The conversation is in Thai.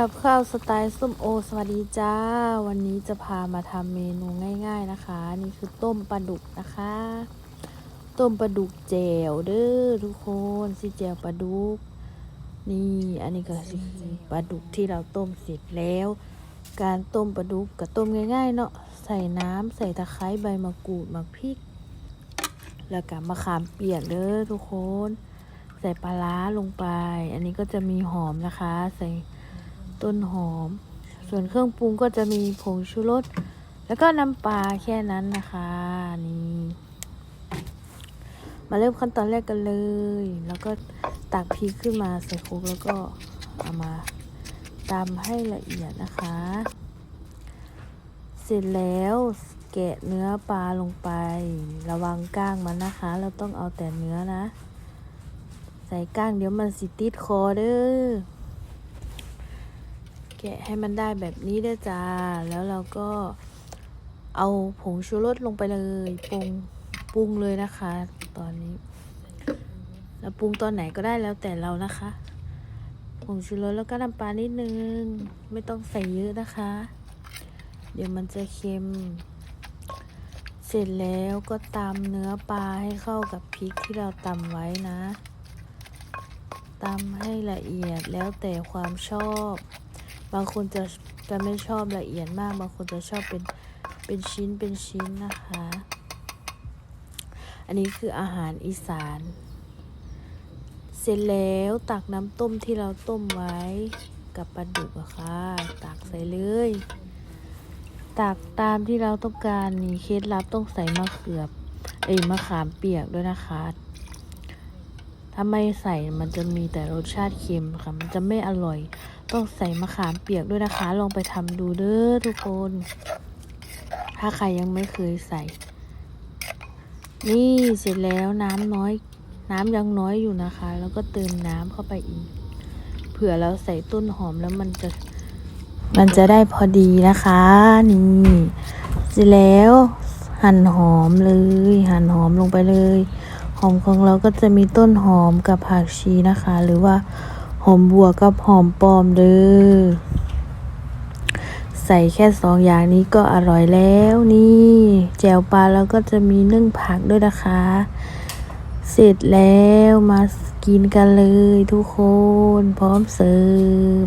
กับข้าวสไตล์ส้มโอ สวัสดีจ้า วันนี้จะพามาทำเมนูง่าย ๆนะคะ นี่คือต้มปลาดุกนะคะ ต้มปลาดุกแจวเด้อทุกคนสิแจวปลาดุก นี่อันนี้ก็สิคือปลาดุกที่เราต้มเสร็จแล้ว การต้มปลาดุกกับต้มง่าย ๆ เนาะใส่น้ำใส่ตะไคร้ใบมะกรูดมะพริก แล้วก็มะขามเปียกเด้อทุกคน ใส่ปลาร้าลงไป อันนี้ก็จะมีหอมนะคะ ใส่ ต้นหอม ส่วนเครื่องปรุงก็จะมีผงชูรสแล้วก็น้ำปลาแค่นั้นนะคะนี่มาเริ่มขั้นตอนแรกกันเลย แล้วก็ตักพริกขึ้นมาใส่ครกแล้วก็เอามาตำให้ละเอียดนะคะ เสร็จแล้วแกะเนื้อปลาลงไป ระวังก้างมันนะคะ เราต้องเอาแต่เนื้อนะ ใส่ก้างเดี๋ยวมันสิติดคอเด้อ กะให้มันได้แบบนี้เด้อจ้า แล้วเราก็เอาผงชูรสลงไปเลยปรุงปรุงเลยนะคะ ตอนนี้เราปรุงตอนไหนก็ได้แล้วแต่เรานะคะ ผงชูรสแล้วก็น้ำปลานิดนึง ไม่ต้องใส่เยอะนะคะ เดี๋ยวมันจะเค็ม เสร็จแล้วก็ตำเนื้อปลาให้เข้ากับพริกที่เราตำไว้นะตำให้ละเอียดแล้วแต่ความชอบ บางคนจะจะไม่ชอบละเอียดมาก บางคนจะชอบเป็นเป็นชิ้นเป็นชิ้นนะคะ อันนี้คืออาหารอีสาน เสร็จแล้วตักน้ำต้มที่เราต้มไว้กับปลาดุกอะค่ะ ตักใส่เลย ตักตามที่เราต้องการนี่เคล็ดลับต้องใส่มะเขือเอ้ยมะขามเปียกด้วยนะคะ ถ้าไม่ใส่มันจะมีแต่รสชาติเค็มค่ะ มันจะไม่อร่อย ต้องใส่มะขามเปียกด้วยนะคะ ลองไปทำดูเด้อทุกคน ถ้าใครยังไม่เคยใส่ นี่เสร็จแล้วน้ำน้อย น้ำยังน้อยอยู่นะคะ แล้วก็เติมน้ำเข้าไปอีก เผื่อเราใส่ต้นหอมแล้วมันจะ มันจะได้พอดีนะคะ นี่ เสร็จแล้ว หั่นหอมเลย หั่นหอมลงไปเลย อมของเราก็จะมีต้นหอมกับผักชีนะคะ หรือว่าหอมบัวกับหอมปลอมเด้อใส่แค่สองอย่างนี้ก็อร่อยแล้วนี่แจวปลาแล้วก็จะมีนึ่งผักด้วยนะคะ เสร็จแล้วมากินกันเลยทุกคนพร้อมเสิร์ฟ